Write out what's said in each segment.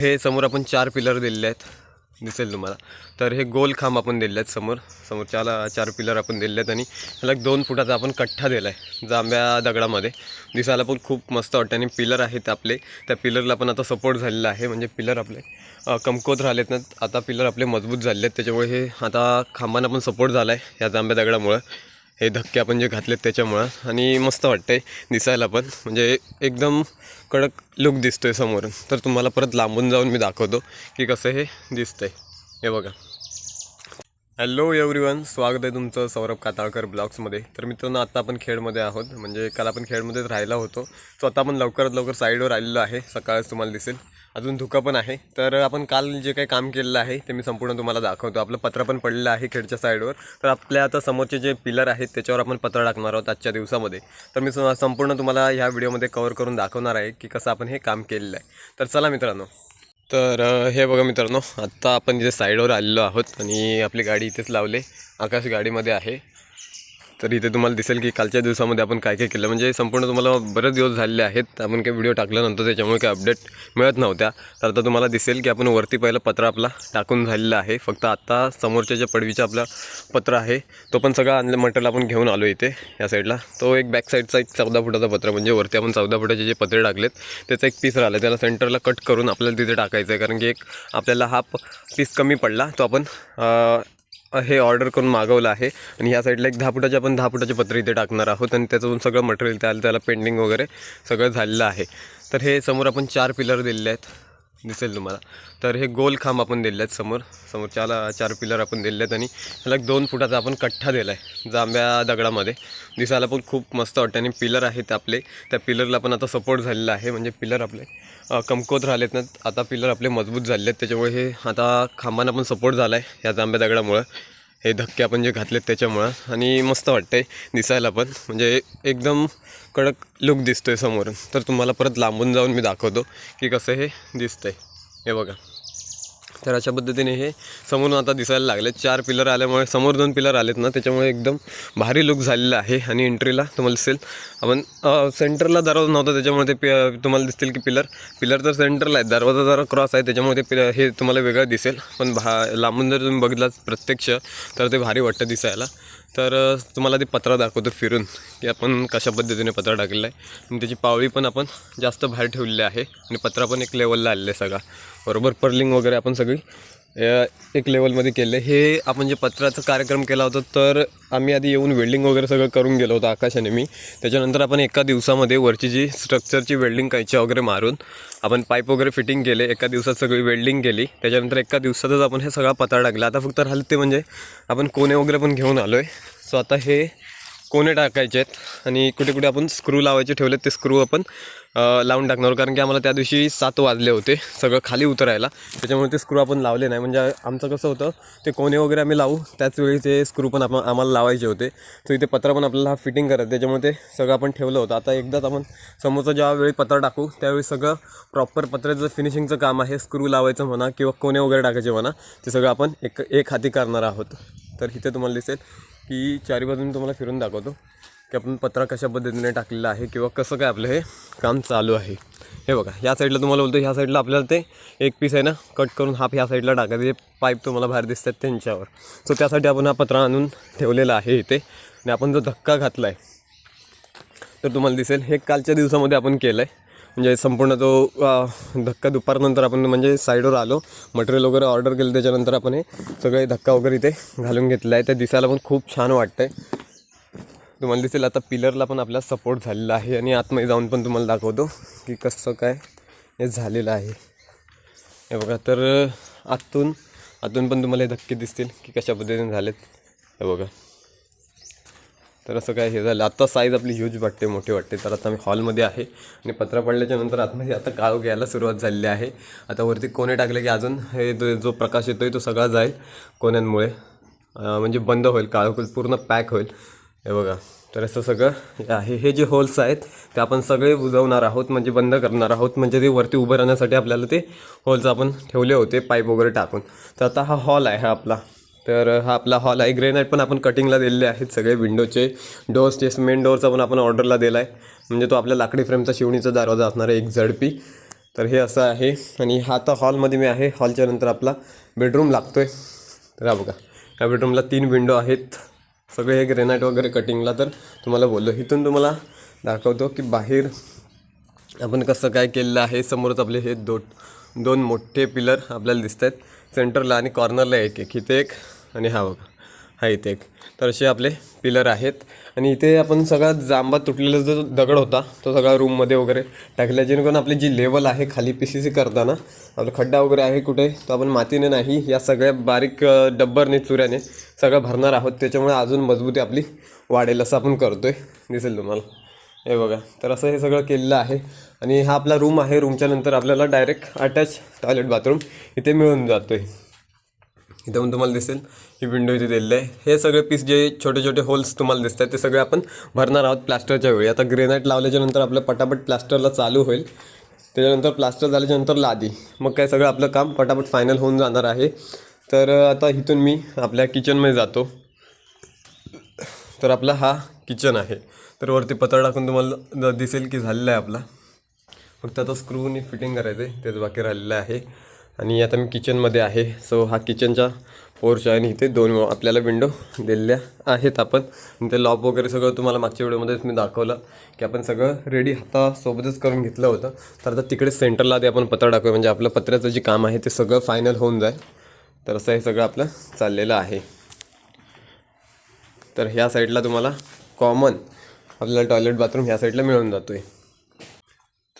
हे समोर आपण चार पिलर दिलेले आहेत. दिसेल तुम्हाला. तर हे गोल खांब आपण दिले आहेत समोर. समोर चार चार पिलर आपण दिले आहेत आणि ह्याला एक दोन फुटाचा आपण कठ्ठा दिला आहे जांभ्या दगडामध्ये. दिसायला पण खूप मस्त वाटतं आणि पिलर आहेत आपले. त्या पिलरला पण आता सपोर्ट झालेला आहे. म्हणजे पिलर आपले कमकोत कमकुवत राहिलेत ना आता पिलर आपले मजबूत झाले आहेत त्याच्यामुळे हे आता खांबांना पण सपोर्ट झाला आहे या जांभ्या दगडामुळं. हे धक्के आपण जे घातलेत त्याच्यामुळं. आणि मस्त वाटतंय दिसायला पण. म्हणजे एकदम कडक लुक दिसतोय समोरून. तर तुम्हाला परत लांबून जाऊन मी दाखवतो की कसं हे दिसतंय. हे बघा. हॅलो एव्हरीवन स्वागत आहे तुमचं सौरभ काताळकर ब्लॉग्समध्ये. तर मित्रांनो आता आपण खेडमध्ये आहोत. म्हणजे काल आपण खेडमध्येच राहिला होतो. सो आता आपण लवकरात लवकर साईडवर आलेलो आहे. सकाळच तुम्हाला दिसेल. अजून धुकं पण आहे. तर आपण काल जे काही काम केलेलं आहे ते मी संपूर्ण तुम्हाला दाखवतो. आपलं पत्र पण पडलेलं आहे खेडच्या साईडवर. तर आपल्या आता समोरचे जे पिलर आहेत त्याच्यावर आपण पत्र टाकणार आहोत आजच्या दिवसामध्ये. तर मी स- संपूर्ण तुम्हाला ह्या व्हिडिओमध्ये कवर करून दाखवणार आहे की कसं आपण हे काम केलेलं आहे. तर चला मित्रांनो. तर हे बघा मित्रांनो आत्ता आपण जे साईडवर आलेलो आहोत आणि आपली गाडी इथेच लावले. आकाश गाडीमध्ये आहे. तर इथे तुम्हाला दिसेल की कालच्या दिवसामध्ये आपण काय काय केलं. म्हणजे संपूर्ण तुम्हाला बरेच दिवस झालेले आहेत. आपण काही व्हिडिओ टाकल्यानंतर त्याच्यामुळे काही अपडेट मिळत नव्हत्या. तर आता तुम्हाला दिसेल की आपण वरती पहिलं पत्र आपला टाकून झालेलं आहे. फक्त आत्ता समोरच्या जे पडवीचं आपलं पत्र आहे तो पण सगळा आणलं मटेरियल आपण घेऊन आलो इथे या साईडला तो एक बॅक साईडचा एक चौदा फुटाचा पत्र म्हणजे वरती आपण चौदा फुटाचे जे पत्रे टाकलेत त्याचा एक पीस राहिला. त्याला सेंटरला कट करून आपल्याला तिथे टाकायचं आहे कारण की एक आपल्याला हा पीस कमी पडला तो आपण हे ऑर्डर करून मागवलं आहे. आणि ह्या साईडला एक दहा फुटाचे आपण दहा फुटाचे पत्र इथे टाकणार आहोत आणि त्याच्यातून सगळं मटेरियल त्याला त्याला पेंडिंग वगैरे सगळं झालेलं आहे. तर हे समोर आपण चार पिलर दिलेले आहेत. दिसेल तुम्हाला. तर हे गोल खांब आपण दिले आहेत समोर. समोर चाला चार पिलर आपण दिले आहेत आणि ह्याला एक दोन फुटाचा आपण कठ्ठा दिला आहे जांभ्या दगडामध्ये. दिसायला पण खूप मस्त वाटतं आणि पिलर आहेत आपले. त्या पिलरला पण आता सपोर्ट झालेला आहे. म्हणजे पिलर आपले कमकोत राहिलेत ना. आता पिलर आपले मजबूत झाले आहेत त्याच्यामुळे हे आता खांबांना पण सपोर्ट झाला आहे या जांभ्या दगडामुळं. हे धक्के आपण जे घातलेत त्याच्यामुळं. आणि मस्त वाटतं आहे दिसायला पण. म्हणजे एकदम कडक लुक आहे समोरून. तर तुम्हाला परत लांबून जाऊन मी दाखवतो की कसं हे दिसतं आहे हे बघा. तर अशा पद्धतीने हे समोरून आता दिसायला लागले. चार पिलर आल्यामुळे समोर दोन पिलर आलेत ना त्याच्यामुळे एकदम भारी लुक झालेला आहे आणि एंट्रीला तुम्हाला दिसेल. आपण सेंटरला दरवाजा नव्हता त्याच्यामुळे ते पि तुम्हाला दिसतील की पिलर पिलर तर सेंटरला आहे दरवाजा जरा क्रॉस आहे त्याच्यामुळे ते पिलर हे तुम्हाला वेगळं दिसेल. पण भा लांबून जर तुम्ही बघितलात प्रत्यक्ष तर ते भारी वाटतं दिसायला. तर तुम्हाला ते पत्रा दाखवतो फिरून की आपण कशा पद्धतीने पत्रा टाकलेला आहे. आणि त्याची पावळी पण आपण जास्त बाहेर ठेवलेली आहे. आणि पत्रा पण एक लेवलला आलेलं आहे सगळा. बरोबर पर्लिंग वगैरे आपण सगळी एक लेवलमध्ये केले. हे आपण जे पत्राचा कार्यक्रम केला होता तर आम्ही आधी येऊन वेल्डिंग वगैरे सगळं करून गेलो होतो आकाशाने मी. त्याच्यानंतर आपण एका दिवसामध्ये वरची जी स्ट्रक्चरची वेल्डिंग कैच्या वगैरे मारून आपण पाईप वगैरे फिटिंग केले. एका दिवसात सगळी वेल्डिंग केली. त्याच्यानंतर एका दिवसातच आपण हे सगळा पत्रा टाकला. आता फक्त राहिलं ते म्हणजे आपण कोणे वगैरे पण घेऊन आलो आहे सो आता हे कोणे टाकायचे आहेत आणि कुठे कुठे आपण स्क्रू लावायचे ठेवलेत ते स्क्रू आपण लावून टाकणार. कारण की आम्हाला त्या दिवशी सात वाजले होते सगळं खाली उतरायला. त्याच्यामुळे ते स्क्रू आपण लावले नाही. म्हणजे आमचं कसं होतं ते कोणे वगैरे आम्ही लावू त्याच वेळी ते स्क्रू पण आपण आम्हाला लावायचे होते. तर इथे पत्रा पण आपल्याला हा फिटिंग करत त्याच्यामुळे ते सगळं आपण ठेवलं होतं. आता एकदाच आपण समोरचा ज्या वेळी पत्रा टाकू त्यावेळी सगळं प्रॉपर पत्र्याचं फिनिशिंगचं काम आहे. स्क्रू लावायचं म्हणा किंवा कोणे वगैरे टाकायचे म्हणा ते सगळं आपण एक एक हाती करणार आहोत. तर इथे तुम्हाला दिसेल की चारी बाजून तुम्हाला फिरून दाखवतो की आपण पत्रा कशा पद्धतीने टाकलेला आहे किंवा कसं काय आपलं हे काम चालू आहे. हे बघा ह्या साईडला तुम्हाला बोलतो ह्या साईडला आपल्याला ते एक पीस आहे ना कट करून हाफ ह्या साईडला टाकायचं जे पाईप तुम्हाला बाहेर दिसतात त्यांच्यावर. सो त्यासाठी आपण हा पत्रा आणून ठेवलेला आहे इथे. आणि आपण जो धक्का घातला आहे तर तुम्हाला दिसेल हे कालच्या दिवसामध्ये आपण केलं आहे म्हणजे संपूर्ण तो धक्का दुपारनंतर आपण म्हणजे साईडवर आलो मटेरियल वगैरे ऑर्डर केलं त्याच्यानंतर आपण हे सगळे धक्का वगैरे इथे घालून घेतला आहे. ते दिसायला पण खूप छान वाटतं आहे तुम्हाला दिसेल आता पिलरला पण आपला सपोर्ट झालेला आहे आणि आतमध्ये जाऊन पण तुम्हाला दाखवतो की कसं काय हे झालेलं आहे. हे बघा तर आतून आतून पण तुम्हाला हे धक्के दिसतील की कशा पद्धतीने झालेत. हे बघा. तर असं काय हे झालं. आत्ता साईज आपली ह्यूज वाटते मोठी वाटते. तर आता मी हॉलमध्ये आहे आणि पत्रा पडल्याच्या नंतर आतमध्ये आता काळो घ्यायला सुरुवात झालेली आहे. आता वरती कोणे टाकले की अजून हे जो जो प्रकाश येतो आहे तो सगळा जाईल कोण्यांमुळे. म्हणजे बंद होईल काळो पूर्ण पॅक होईल. हे बघा. तर असं सगळं हे आहे. हे जे होल्स आहेत ते आपण सगळे बुजवणार आहोत म्हणजे बंद करणार आहोत. म्हणजे ते वरती उभं राहण्यासाठी आपल्याला ते होल्स आपण ठेवले होते पाईप वगैरे टाकून. तर आता हा हॉल आहे हा आपला. तर हा आपला हॉल आहे. ग्रेनाईट पण आपण कटिंगला दिलेले आहेत सगळे विंडोचे डोअर्सचे मेन डोअरचा पण आपण ऑर्डरला दिला आहे म्हणजे तो आपल्या लाकडी फ्रेमचा शिवणीचा दरवाजा असणार आहे एक झडपी. तर हे असं आहे. आणि हा आता हॉलमध्ये मी आहे. हॉलच्या नंतर आपला बेडरूम लागतो आहे तर हा बघा. या बेडरूमला तीन विंडो आहेत. सगळे हे ग्रेनाईट वगैरे कटिंगला तर तुम्हाला बोललो इथून तुम्हाला दाखवतो की बाहेर आपण कसं काय केलेलं आहे. समोरच आपले हे दो दोन मोठे पिलर आपल्याला दिसत आहेत सेंटरला आणि कॉर्नरला एक एक. इथे एक आणि हा बघा. हा इथे एक. तर असे आपले पिलर आहेत. आणि इथे आपण सगळा जांबा तुटलेला जो दगड होता तो सगळा रूममध्ये वगैरे टाकला जेणेकरून आपली जी लेवल आहे खाली पी सी सी करताना आपला खड्डा वगैरे आहे कुठे तो आपण मातीने नाही या सगळ्या बारीक डब्बरने चुऱ्याने सगळं भरणार आहोत. त्याच्यामुळे अजून मजबूती आपली वाढेल असं आपण करतो आहे दिसेल तुम्हाला. हे बघा तर असं हे सगळं केलेलं आहे. आणि हा आपला रूम आहे रूमच्या नंतर आपल्याला डायरेक्ट अटॅच टॉयलेट बाथरूम इथे मिळून जातो आहे इथं पण तुम्हाला दिसेल ही विंडो इथे दिलेली आहे. हे सगळे पीस जे छोटे छोटे होल्स तुम्हाला दिसत आहेत ते सगळे आपण भरणार आहोत प्लास्टरच्या वेळी. आता ग्रेनाईट लावल्याच्या नंतर आपलं पटापट प्लास्टरला चालू होईल. त्याच्यानंतर प्लास्टर झाल्याच्यानंतर लादी. मग काय सगळं आपलं काम पटापट फायनल होऊन जाणार आहे. तर आता इथून मी आपल्या किचनमध्ये जातो. तर आपला हा किचन आहे. तर वरती पत्र टाकून तुम्हाला दिसेल की झालेला आहे आपला. फक्त आता स्क्रूनी फिटिंग करायचं आहे तेच बाकी राहिलेलं आहे. आणि आता मी किचनमध्ये आहे. सो हा किचनचा पोर्च आहे आणि इथे दोन आपल्याला विंडो दिलेल्या आहेत आपण. ते लॉप वगैरे सगळं तुम्हाला मागच्या व्हिडिओमध्येच मी दाखवलं की आपण सगळं रेडी हातासोबतच करून घेतलं होतं. तर आता तिकडे सेंटरला आधी आपण पत्र टाकूया. म्हणजे आपलं पत्र्याचं जे काम आहे ते सगळं फायनल होऊन जाईल. तर असं हे सगळं आपलं चाललेलं आहे. तर ह्या साईडला तुम्हाला कॉमन आपल्याला टॉयलेट बाथरूम ह्या साईडला मिळून जातो आहे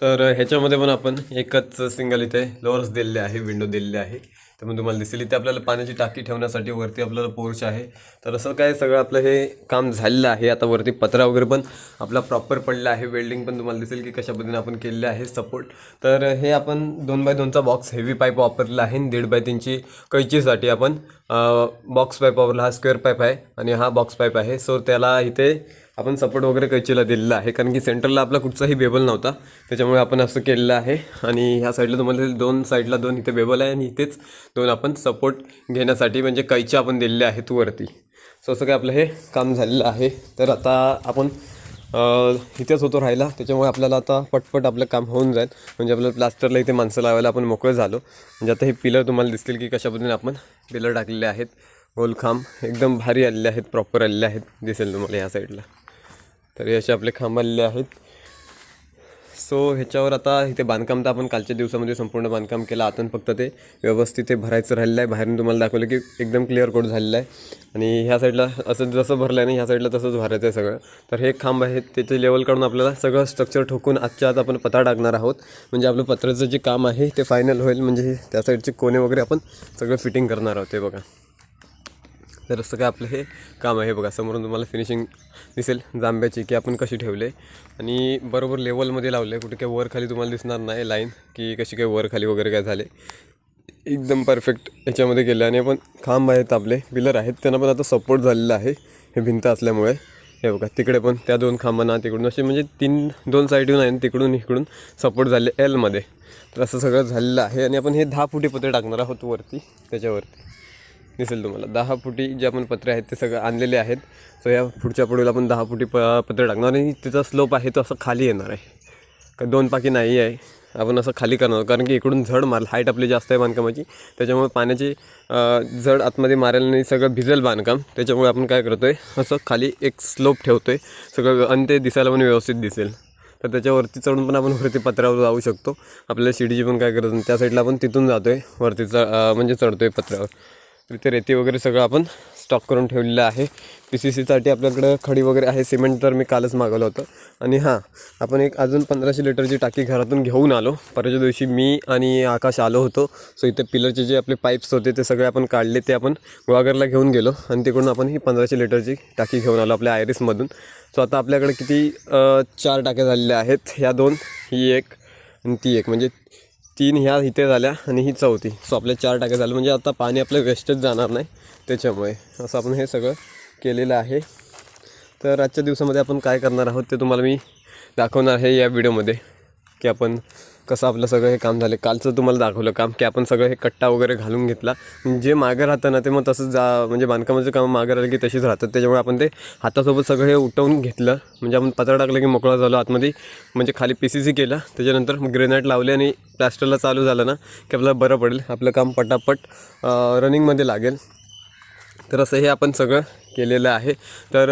तर ह्याच्यामध्ये पण आपण एकच सिंगल इथे लोअर्स दिलेले आहे विंडो दिलेले आहे. तर मग तुम्हाला दिसेल इथे आपल्याला पाण्याची टाकी ठेवण्यासाठी वरती आपल्याला पोर्च आहे. तर असं काय सगळं आपलं हे काम झालेलं आहे. आता वरती पत्रा वगैरे पण आपला प्रॉपर पडला आहे. वेल्डिंग पण तुम्हाला दिसेल की कशा पद्धतीने आपण केलेले आहे सपोर्ट तर हे आपण दोन बाय दोनचा बॉक्स हेवी पाईप वापरलेला आहे. दीड बाय तीनची कैचीसाठी आपण बॉक्स पाईप वापरला हा स्क्वेअर पाईप आहे आणि हा बॉक्स पाईप आहे. सो त्याला इथे आपण सपोर्ट वगैरे कैचीला दिलेला आहे. कारण की सेंटरला आपला कुठचाही बेबल नव्हता. त्याच्यामुळे आपण असं केलेलं आहे. आणि ह्या साईडला तुम्हाला दोन साईडला दोन इथे बेबल आहे. आणि इथेच दोन आपण सपोर्ट घेण्यासाठी म्हणजे कैच्या आपण दिलेल्या आहेत वरती. सो असं काय आपलं हे काम झालेलं आहे. तर आता आपण इथेच होतो राहिला त्याच्यामुळे आपल्याला आता पटपट आपलं काम होऊन जाईल. म्हणजे आपल्याला प्लास्टरला इथे माणसं लावायला आपण मोकळे झालो. म्हणजे आता हे पिलर तुम्हाला दिसतील की कशा पद्धतीने आपण पिलर टाकलेले आहेत. गोलखांब एकदम भारी आलेले आहेत प्रॉपर आलेले आहेत. दिसेल तुम्हाला ह्या साईडला तर हे असे आपले खांब आलेले आहेत. सो ह्याच्यावर आता इथे बांधकाम तर आपण कालच्या दिवसामध्ये संपूर्ण बांधकाम केलं. आतून फक्त ते व्यवस्थित ते भरायचं राहिलं आहे. बाहेरून तुम्हाला दाखवलं की एकदम क्लिअर कोट झालेलं आहे. आणि ह्या साईडला असं जसं भरलं आहे ना ह्या साईडला तसंच भरायचं आहे सगळं. तर हे खांब आहे. त्याचे लेवल काढून आपल्याला सगळं स्ट्रक्चर ठोकून आजच्या आज आपण पत्रा टाकणार आहोत. म्हणजे आपलं पत्राचं जे काम आहे ते फायनल होईल. म्हणजे हे त्या साईडचे कोणे वगैरे आपण सगळं फिटिंग करणार आहोत. ते बघा. तर असं काय आपलं हे काम आहे. बघा समोरून तुम्हाला फिनिशिंग दिसेल जांब्याची की आपण कशी ठेवले. आणि बरोबर लेवलमध्ये लावले कुठे काही वर खाली तुम्हाला दिसणार नाही लाईन की कशी काही वर खाली वगैरे काय झाले. एकदम परफेक्ट याच्यामध्ये गेले आणि आपण खांब आहेत आपले पिलर आहेत. त्यांना पण आता सपोर्ट झालेला आहे. हे भिंत असल्यामुळे. हे बघा तिकडे पण त्या दोन खांबांना तिकडून असे म्हणजे तीन दोन साईडून आहे आणि तिकडून इकडून सपोर्ट झाले एलमध्ये तर असं सगळं झालेलं आहे. आणि आपण हे दहा फुटी पत्रे टाकणार आहोत वरती त्याच्यावरती. दिसेल तुम्हाला. दहा फुटी जे आपण पत्रे आहेत ते सगळं आणलेले आहेत. सो या पुढच्या पुढीला आपण दहा फुटी प पत्रे टाकणार आणि त्याचा स्लोप आहे तो असं खाली येणार आहे. का दोन पाकी नाही आहे. आपण असं खाली करणार कारण की इकडून झड मार हाईट आपली जास्त आहे बांधकामाची. त्याच्यामुळे पाण्याची जड झड आतमध्ये मारेल आणि सगळं भिजेल बांधकाम. त्याच्यामुळे आपण काय करतो आहे असं खाली एक स्लोप ठेवतो आहे सगळं आणि ते दिसायला पण व्यवस्थित दिसेल. तर त्याच्यावरती चढून पण आपण वरती पत्र्यावर जाऊ शकतो. आपल्याला शिडीची पण काय करत नाही. त्या साईडला आपण तिथून जातो आहे वरती च म्हणजे चढतो आहे पत्र्यावर. तर इथे रेती वगैरे सगळं आपण स्टॉक करून ठेवलेलं आहे. पी सी सीसाठी आपल्याकडं खडी वगैरे आहे सिमेंट तर मी कालच मागवलं होतं. आणि हां आपण एक अजून पंधराशे लिटरची टाकी घरातून घेऊन आलो. परवाच्या दिवशी मी आणि आकाश आलो होतो. सो इथे पिलरचे जे आपले पाईप्स होते ते सगळे आपण काढले ते आपण गुळागरला घेऊन गेलो. आणि तिकडून आपण ही पंधराशे लिटरची टाकी घेऊन आलो आपल्या आयरिसमधून. सो आता आपल्याकडे किती चार टाक्या झालेल्या आहेत. ह्या दोन ही एक आणि ती एक. म्हणजे तीन ह्या इथे झाल्या आणि ही चौथी. सो आपल्या चार टाक्या झाल्या म्हणजे आता पाणी आपलं वेस्टच जाणार नाही. त्याच्यामुळे असं आपण हे सगळं केलेलं आहे. तर आजच्या दिवसामध्ये आपण काय करणार आहोत ते तुम्हाला मी दाखवणार आहे या व्हिडिओमध्ये की आपण कसं आपलं सगळं हे काम झालं कालचं तुम्हाला दाखवलं काम की आपण सगळं हे कट्टा वगैरे घालून घेतला. जे मागं राहतं ना ते मग तसंच जा म्हणजे बांधकामाचं काम मागं राहिलं की तशीच राहतात. त्याच्यामुळे आपण ते हातासोबत सगळं हे उठवून घेतलं. म्हणजे आपण पत्रा टाकलं की मोकळा झालो आतमध्ये म्हणजे खाली पी सी सी केलं. त्याच्यानंतर ग्रेनाईट लावले आणि प्लॅस्टरला चालू झालं ना की आपल्याला बरं पडेल. आपलं काम पटापट रनिंगमध्ये लागेल. तर असं हे आपण सगळं केलेलं आहे. तर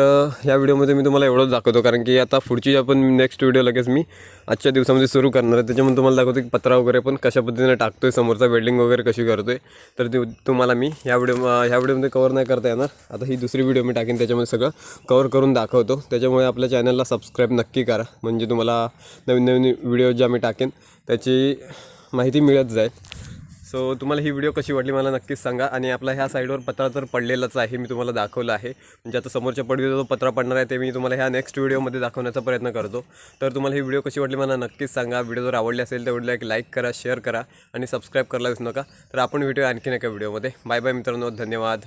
या व्हिडिओमध्ये मी तुम्हाला एवढंच दाखवतो. कारण की आता पुढची आपण नेक्स्ट व्हिडिओ लगेच मी आजच्या दिवसामध्ये सुरू करणार आहे. त्याच्यामध्ये तुम्हाला दाखवतो की पत्रा वगैरे पण कशा पद्धतीने टाकतो आहे समोरचा वेल्डिंग वगैरे कशी करतो आहे तर ते तुम्हाला मी ह्या व्हिडिओ ह्या व्हिडिओमध्ये कवर नाही करता येणार. आता ही दुसरी व्हिडिओ मी टाकेन त्याच्यामध्ये सगळं कवर करून दाखवतो. त्याच्यामुळे आपल्या चॅनलला सबस्क्राईब नक्की करा. म्हणजे तुम्हाला नवीन नवीन व्हिडिओ ज्या मी टाकेन त्याची माहिती मिळत जाईल. सो तुम्हाला ही व्हिडिओ कशी वाटली मला नक्कीच सांगा. आणि आपला ह्या साईडवर पत्रा तर पडलेलाच आहे मी तुम्हाला दाखवलं आहे. म्हणजे आता समोरच्या पडवी जो पत्रा पडणार आहे ते मी तुम्हाला ह्या नेक्स्ट व्हिडिओमध्ये दाखवण्याचा प्रयत्न करतो. तर तुम्हाला ही व्हिडिओ कशी वाटली मला नक्कीच सांगा. व्हिडिओ जर आवडली असेल तर व्हिडिओला एक लाईक करा शेअर करा आणि सबस्क्राईब करायला विसरू नका. तर आपण व्हिडिओ आणखीन एका व्हिडिओमध्ये बाय बाय मित्रांनो. धन्यवाद.